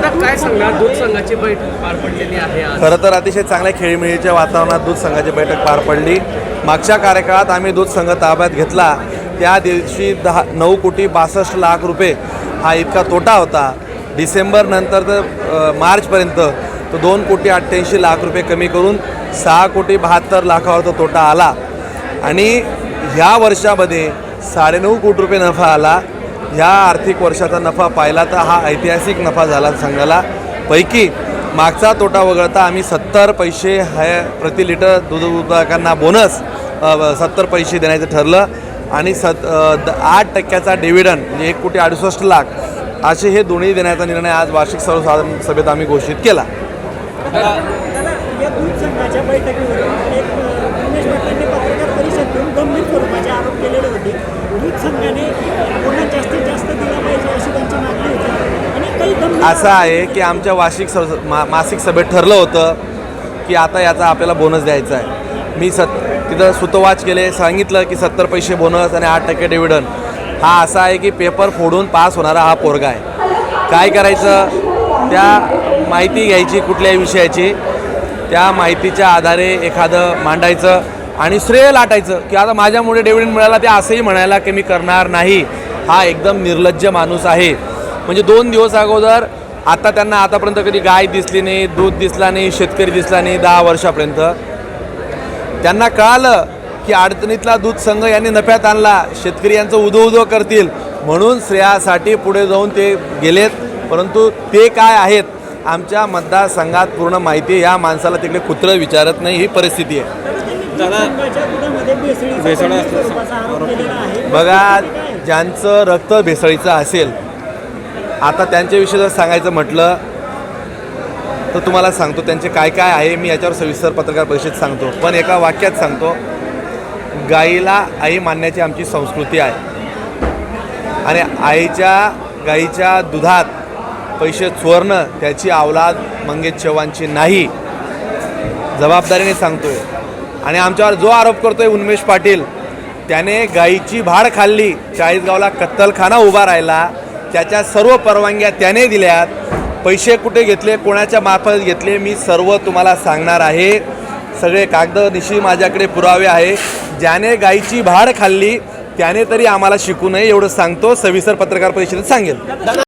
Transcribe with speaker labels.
Speaker 1: दादा काय सांगणार दूध संघाची बैठक पार पडलेली आहे
Speaker 2: खरं तर अतिशय चांगल्या खेळीमेळीच्या वातावरणात दूध संघाची बैठक पार पडली. मागच्या कार्यकाळात आम्ही दूध संघ ताब्यात घेतला. त्या दिवशी दहा नऊ कोटी बासष्ट लाख रुपये हा इतका तोटा होता. डिसेंबर नंतर तर मार्चपर्यंत तो दोन कोटी अठ्ठ्याऐंशी लाख रुपये कमी करून सहा कोटी बहात्तर लाखावर तो तोटा आला. आणि ह्या वर्षामध्ये साडेनऊ कोटी रुपये नफा आला. ह्या आर्थिक वर्षाचा नफा पाहिला तर हा ऐतिहासिक नफा झाला संघाला. पैकी मागचा तोटा वगळता आम्ही सत्तर पैसे हाय प्रति लिटर दूध उत्पादकांना बोनस सत्तर पैसे देण्याचं ठरलं. आणि सत आठ टक्क्याचा डिव्हिडंड म्हणजे एक कोटी अडुसष्ट लाख असे हे दोन्ही देण्याचा निर्णय आज वार्षिक सर्वसाधारण सभेत आम्ही घोषित केला. असं आहे की आमच्या वार्षिक स मा मासिक सभेत ठरलं होतं की आता याचा आपल्याला बोनस द्यायचा आहे. मी सत तिथं सुतवाच केले सांगितलं की सत्तर पैसे बोनस आणि आठ टक्के डिव्हिडन हा असा आहे की पेपर फोडून पास होणारा हा पोरगा आहे. काय करायचं? त्या माहिती घ्यायची कुठल्याही विषयाची त्या माहितीच्या आधारे एखादं मांडायचं आणि श्रेय लाटायचं की आता माझ्यामुळे डिव्हिडंड मिळाला ते असंही म्हणायला की मी करणार नाही. हा एकदम निर्लज्ज माणूस आहे. म्हणजे दोन दिवस अगोदर आता त्यांना आतापर्यंत कधी गाय दिसली नाही दूध दिसला नाही शेतकरी दिसला नाही दहा वर्षापर्यंत. त्यांना कळालं की अडचणीतला दूध संघ यांनी नफ्यात आणला शेतकरी यांचं उदो उदो करतील. म्हणून श्रेयासाठी पुढे जाऊन ते गेलेत. परंतु ते काय आहेत आमच्या मतदारसंघात पूर्ण माहिती आहे. या माणसाला तिकडे कुत्रं विचारत नाही ही परिस्थिती
Speaker 3: आहे.
Speaker 2: बघा ज्यांचं रक्त भेसळीचं असेल आता त्यांच्याविषयी जर सांगायचं म्हटलं तर तुम्हाला सांगतो त्यांचे काय काय आहे. मी याच्यावर सविस्तर पत्रकार परिषदेत सांगतो. पण एका वाक्यात सांगतो गाईला आई मानण्याची आमची संस्कृती आहे. आणि आईच्या गाईच्या दुधात पैसे चोरणं त्याची अवलाद मंगेश चव्हाणची नाही जबाबदारीने सांगतोय. आणि आमच्यावर जो आरोप करतोय उन्मेष पाटील त्याने गाईची भाड खाल्ली चाळीसगावला कत्तलखाना उभा राहिला त्याच्या सर्व परवानग्या त्याने दिल्यात. पैसे कुठे घेतले कोणाच्या मार्फत घेतले मी सर्व तुम्हाला सांगणार आहे. सगळे कागदनिशी माझ्याकडे पुरावे आहे. ज्याने गाईची भाड खाल्ली त्याने तरी आम्हाला शिकू नये एवढं सांगतो. सविस्तर पत्रकार परिषदेत सांगेल.